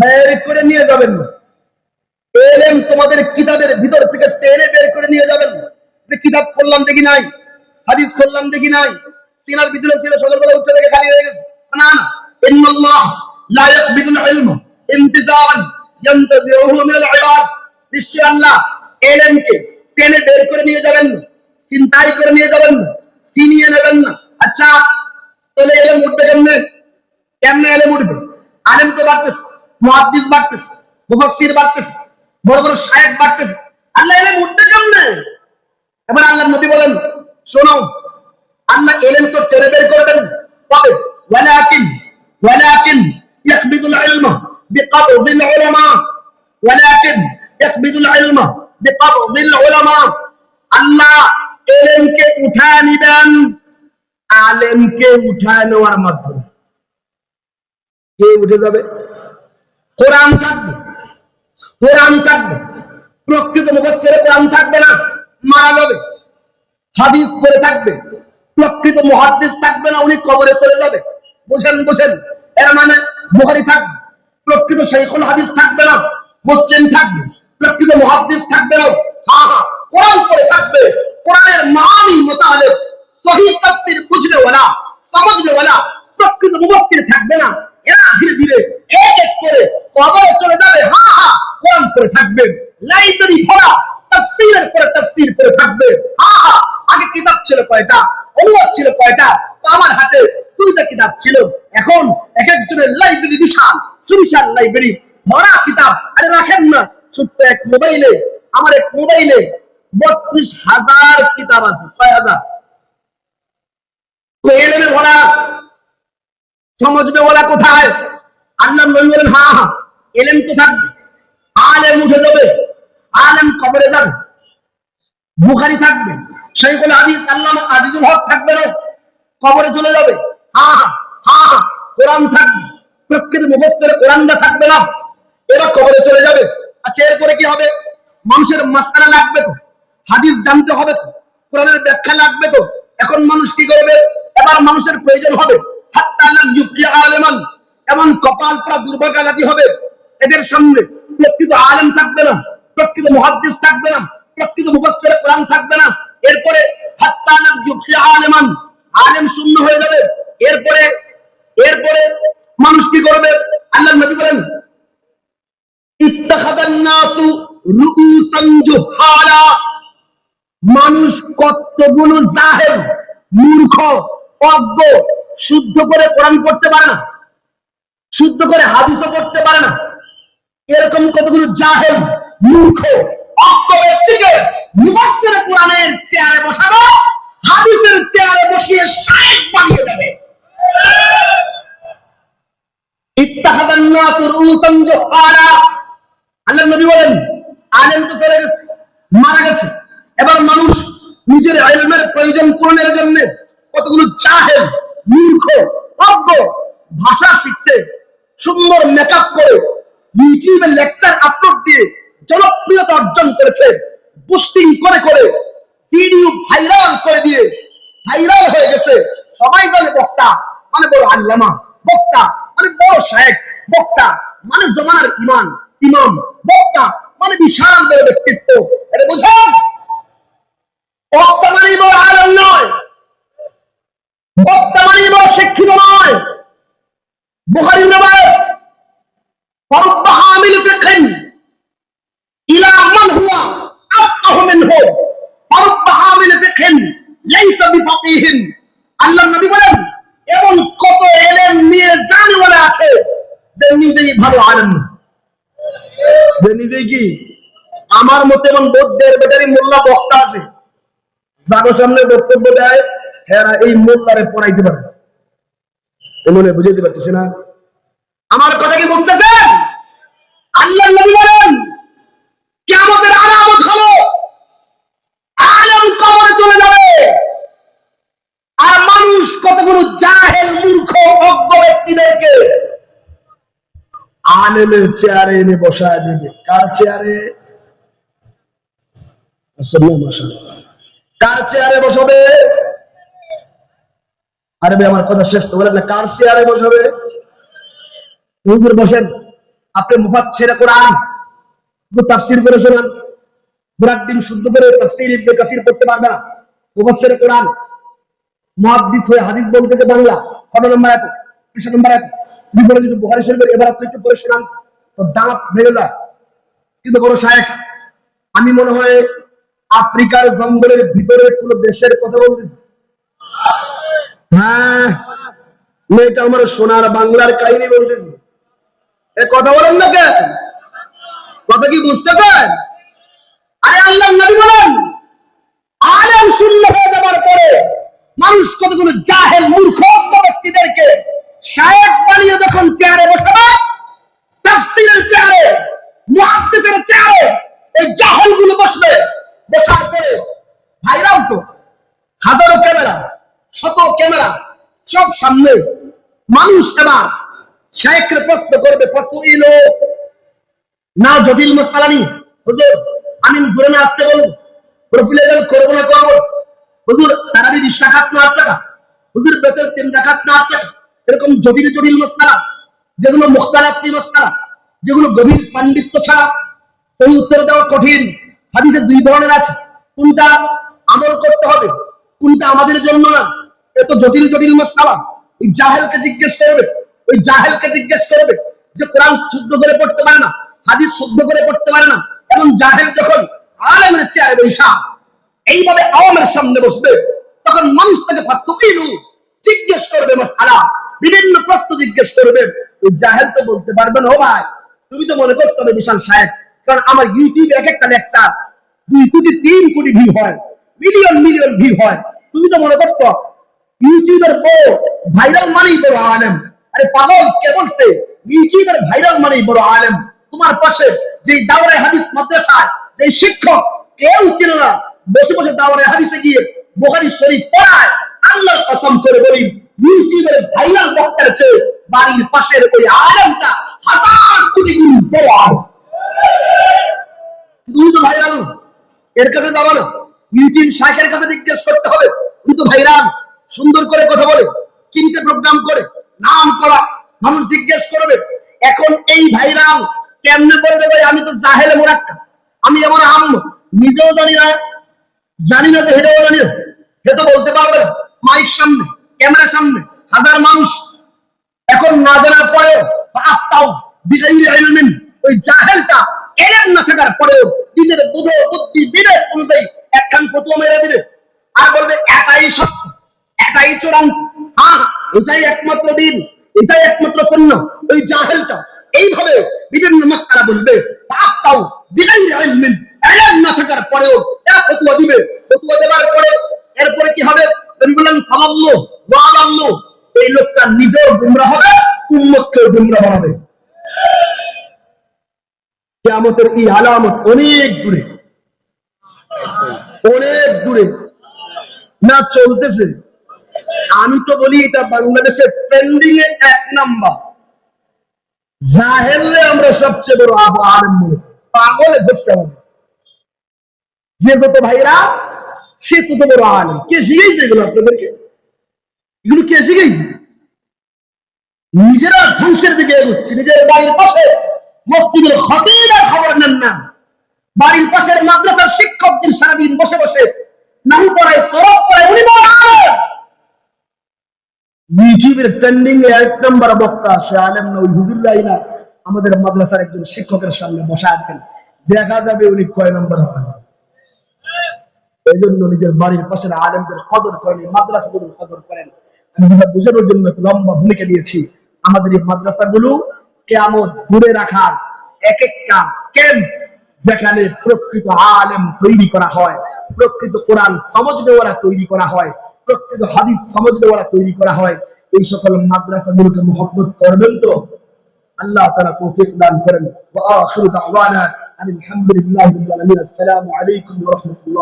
বের করে নিয়ে যাবেন এলেম তোমাদের কিতাবের ভিতর থেকে টেনে বের করে নিয়ে যাবেন যে কিতাব করলাম দেখি নাই, হাদিস করলাম দেখি নাই, সিনার ভিতরে ছিল, সকালবেলা উঠে থেকে খালি হয়ে গেছে। না ইন্নাল্লাহ লা ইয়াকবিদুল ইলম ইয়ান্তাজিউহু মিনাল ইবাদ। নিশ্চয় আল্লাহ টেনে বের করে নিয়ে যাবেন চিন্তাই করে নিয়ে যাবেন চিনিয়ে নেবেন না। আচ্ছা তাহলে এলেম উঠবে কেমনে? কেমনে এলেম উঠবে? আলেম তো বাড়তেছে মুহাদ্দিস বাড়তেছে, মুফাসসির বাড়তেছে, বড় বড় শায়েখ বাড়তেছে। আল্লাহ এলেম উঠবে কেমনে এবার আল্লাহ নবী বলেন, শোনো, আল্লাহ এলেম তো টেনে বের করবেন তবে ওয়ালাকিন ওয়ালাকিন ইয়াকবিদুল ইলমা বিকবযিল উলামা। ওয়ালাকিন ইয়াকবিদুল ইলমা বিকবযিল উলামা। আল্লাহ এলেমকে উঠায় নিবেন, আলেমকে উঠায় নেওয়ার মাধ্যমে। কে উঠে যাবে? কোরআন থাকবে। কোরআন থাকবে। প্রকৃত মুখস্থের কোরআন থাকবে না, মারা যাবে। হাদিস করে থাকবে। প্রকৃত মহাদিস থাকবে না, উনি কবরে চলে যাবে। বুঝেন বুঝেন। এর মানে বুহারি থাকবে। প্রকৃত শেখুল হাদিস থাকবে না, মুসলিম থাকবে। প্রকৃত মহাদিস থাকবে না হ্যাঁ হ্যাঁ কোরআন করে থাকবে। কোরআনের মানি মোতাবেক সহি তাফসীর বুঝলে ওলা সমাজলে ওলা প্রকৃত মুফাসসির থাকবে না। এরা ধীরে ধীরে এক এক করে কবরে চলে যাবে হ্যাঁ হ্যাঁ কোরআন করে থাকবে লাইব্রেরি ভরা, তাফসীরের পরে তাফসীর করে থাকবে হ্যাঁ আগে কিতাব ছিল কয়টা? অনুবাদ ছিল কয়টা? আমার হাতে দুইটা কিতাব ছিল। এখন এক একজনের লাইব্রেরি বিশাল, সুবিশাল লাইব্রেরি। ভরা কিতাব। আরে রাখেন না, ছোট্ট এক মোবাইলে, আমার এক মোবাইলে বত্রিশ হাজার কিতাব আছে কয় হাজার। ভরা, সমাজবে ওরা কোথায়? আল্লাহ নবী বলেন, হা হা, এলেম তো থাকবে। আলেম উঠে যাবে আলেম কবরে যাবে। বুখারি থাকবে। সেইগুলো আদি আল্লাহ আজিজুল হক থাকবে না। কবরে চলে যাবে। হ্যাঁ হ্যাঁ কোরআন থাকবে। প্রকৃত মুখস্থের কোরআনটা থাকবে না। এরা কবরে চলে যাবে। আচ্ছা এরপরে কি হবে? মানুষের মাসালা লাগবে তো। হাদিস জানতে হবে তো। কোরআনের ব্যাখ্যা লাগবে তো। এখন মানুষ কি করবে? এবার মানুষের প্রয়োজন হবে। হাত্তা আলেমান। এমন কপাল পরা দুর্ভাগ্যালাতি হবে। এদের সামনে প্রকৃত আলেম থাকবে না, প্রকৃত মহাদ্দিস থাকবে না, প্রকৃত মুফাসসির কোরআন থাকবে না। এরপরে আলেমান, আলেম শূন্য হয়ে যাবে। এরপরে এরপরে মানুষ কি করবে? আল্লাহ নবী বলেন ইত্তাখাদান নাসু রুউসান জুহালা। মানুষ কতগুলো জাহেল, মূর্খ, অজ্ঞ, শুদ্ধ করে কোরআন পড়তে পারে না, শুদ্ধ করে হাদিসও পড়তে এরকম কতগুলো জাহেল, মূর্খ অজ্ঞ ব্যক্তিকে মুফাসসির কোরআনের চেয়ারে বসাবো, হাদিসের চেয়ারে বসিয়ে শায়েখ বানিয়ে দেবে। ইত্তাহাদান জুহালা আল্লাহ নবী বলেন, আলেম তো গেছে, মারা গেছে। এবার মানুষ নিজের ইলমের প্রয়োজন পূরণের জন্য কতগুলো চাহেন মূর্খ, অজ্ঞ ভাষা শিখতে, সুন্দর মেকআপ করে ইউটিউবে লেকচার আপলোড দিয়ে জনপ্রিয়তা অর্জন করেছে। বুস্টিং করে করে ভিডিও ভাইরাল করে দিয়ে ভাইরাল হয়ে গেছে। সবাই বলে বক্তা মানে বড় আল্লামা, বক্তা মানে বড় সাহেব বক্তা মানে জমানার ইমান ইমাম, বক্তা মানে বিশাল বড় ব্যক্তিত্ব। এটা বোঝেন? বক্তা মানে বড় আলম নয়। বক্তা মানে বড় শিক্ষিত নয়। বুখারী নবায় فرب حامل فقه إلى من هو أفقه منه فرب حامل فقه ليس بفقيه আল্লাহ নবী বলেন এমন কত এলেম নিয়ে জানিওয়ালা আছে যে নিজেই ভালো আলেম না যে নিজেই কি আমার মতে এমন বৌদ্ধের বেটারি মোল্লা বক্তা আছে যার সামনে বক্তব্য দেয় এরা এই মোল্লারে পড়াইতে পারে এমনে বুঝাইতে পারতেছে না আমার কথা কি বুঝতেছেন আলেমের চেয়ারে এনে বসায় দেবে। কার চেয়ারে? কার চেয়ারে বসাবে? আরে ভাই, আমার কথা শেষ তো বলেন না, কার চেয়ারে বসাবে? হুজুর বসেন, আপনি মুফাচ্ছিরে কোরআন, একটু তাফসীর করে শোনান। বুরাক দিন শুদ্ধ করে তাফসীর ইবনে কাসির পড়তে পারবে না। মুফাচ্ছিরে কোরআন, মুহাদ্দিস হয়ে হাদিস বলতেছে বাংলা। কত নম্বর এত আমি মনে হয় আফ্রিকার জঙ্গলের ভিতরে কোন দেশের কথা বলতেছি। হ্যাঁ মেয়েটা আমার সোনার বাংলার কাহিনী বলতেছি। এ কথা বলেন না কেন? কথা কি বুঝতে পারেন? আরে আল্লাহ নবী বলেন, আলেম শূন্য হয়ে যাবার পরে মানুষ কতগুলো জাহেল মূর্খ ব্যক্তিদেরকে শায়েক বানিয়ে যখন চেয়ারে বসাবে তাফসীরের চেয়ারে মুহাদ্দিসের চেয়ারে এই জাহেলগুলো বসবে বসার পরে ভাইরাল তো হাজারো ক্যামেরা শত ক্যামেরা সব সামনে মানুষ এবার শায়েকরে প্রশ্ন করবে ফসুইলো না জটিল মশালা নি হুজুর, আমি জোরে আসতে বলব প্রফিলে গেল করব না করব? হুজুর তারাবি বিশ টাকাত না আট টাকা। হুজুর, বেতন তিন টাকাত না আট টাকা। এরকম জটিল জটিল মশালা, যেগুলো মুখতারাফি মশালা, যেগুলো গভীর পাণ্ডিত্য ছাড়া সেই উত্তর দেওয়া কঠিন। হাদিসে দুই ধরনের আছে। কোনটা আমল করতে হবে, কোনটা আমাদের জন্য না? এত জটিল জটিল মশালা। জাহেলকে জিজ্ঞেস করবে, ওই জাহেলকে জিজ্ঞেস করবে যে কোরআন শুদ্ধ করে পড়তে পারে না, হাদিস শুদ্ধ করে পড়তে পারে না। এবং জাহেল যখন আলেমের চেয়ারে বৈশা, এইভাবে আওয়ামের সামনে বসবে, তখন মানুষ তাকে জিজ্ঞেস করবে বিভিন্ন প্রশ্ন জিজ্ঞেস করবে। ওই জাহেল তো বলতে পারবে না, ও ভাই, তুমি তো মনে করছ আমি বিশাল সাহেব কারণ আমার ইউটিউবে এক একটা লেকচার দুই কোটি, তিন কোটি ভিউ হয়, মিলিয়ন মিলিয়ন ভিউ হয়। তুমি তো মনে করছ, ইউটিউবের বড় ভাইরাল মানেই বড় আলেম। আরে পাগল, কে বলছে? ইউটিউবের ভাইরাল মানেই বড় আলেম। তোমার পাশে যে দাওরাই হাদিস মাদ্রাসায় যে শিক্ষক, কেউ ছিল না। বসে বসে দাওরাই হাদিসে গিয়ে বুখারী শরীফ পড়ায়। আল্লাহর কসম করে বলি ইউটিউবের ভাইরাল বক্তার চেয়ে বাড়ির পাশের ওই আলেমটা হাজার কোটি গুণ বড় আলেম। তুমি তো ভাইরাল এর কাছে যাব না ইউটিউব শাখের কাছে জিজ্ঞেস করতে হবে। তুমি তো ভাইরাল সুন্দর করে কথা বলে। চিন্তা প্রোগ্রাম করে, নাম করা, মানুষ জিজ্ঞেস করবে, এখন এই ভাইরাল কেমনে বলবে ভাই? আমি তো জাহেলে মোরাক্কা। আমি যেমন আম নিজেও জানি না জানি না তো হেটাও জানি না। সে তো বলতে পারবে মাইক সামনে ক্যামেরার সামনে, হাজার মানুষ। এখন না জানার পরেও আস্তাও ইলমিন ওই জাহেলটা এলেম না থাকার পরেও নিজের বুধ, বুদ্ধি, বিবেক অনুযায়ী একখান ফতুয়া মেরে দিবে। আর বলবে, এটাই সত্য, এটাই চূড়ান্ত। হ্যাঁ এটাই একমাত্র দিন, এটাই একমাত্র সৈন্য ওই জাহেলটা। এইভাবে বিভিন্ন মাস্তারা বলবে আস্তাও বিগাইরি ইলমিন এলেম না থাকার পরেও এক ফতুয়া দিবে। ফতুয়া দেওয়ার পরে এরপরে কি হবে? বললেন ফালাল্লু ওয়ালাল্লু এই লোকটা নিজেও গুমরা হবে, উম্মতকেও গুমরা বানাবে কিয়ামতের এই আলামত অনেক দূরে অনেক দূরে। না চলতেছে। আমি তো বলি এটা বাংলাদেশের ট্রেন্ডিং এ এক নাম্বার। জাহেলরে আমরা সবচেয়ে বড় আবু আলেম মনে পাগলে ধরতে হবে। যে যত ভাইরা, সে তত বড় আলেম। কে শিখেছে এগুলো আপনাদেরকে? এগুলো কে শিখেছে নিজেরা ধ্বংসের দিকে এগোচ্ছে। নিজের বাড়ির পাশে মসজিদের খতিরা খবর নেন না। বাড়ির পাশের মাদ্রাসার শিক্ষকদের সারাদিন বসে বসে নাম পড়ায়, সরব পড়ায়। উনি বড় আলেম। ইউটিউবের ট্রেন্ডিং এ এক নম্বর বক্তা, সে আলেম না ওই হুজুরাই না। আমাদের মাদ্রাসার একজন শিক্ষকের সামনে বসে আছেন। দেখা যাবে উনি কয় নম্বর হন এই জন্য নিজের বাড়ির পাশের আলেমদের কদর করেন মাদ্রাসাগুলোর কদর করেন। আমি বোঝানোর জন্য লম্বা ভূমিকা দিয়েছি। আমাদের এই মাদ্রাসাগুলো কেমন দূরে রাখার এক একটা ক্যাম্প যেখানে প্রকৃত আলেম তৈরি করা হয়, প্রকৃত কোরআন সমাজ সমজনেওয়ালা তৈরি করা হয়। প্রকৃত হাদিস সমজনেওয়ালা তৈরি করা হয়। এই সকল মাদ্রাসাগুলোকে মহব্বত করবেন তো? আল্লাহ তারা তৌফিক দান করেন। আলহামদুলিল্লাহ আসসালামু আলাইকুম রাহমাতুল্লাহ।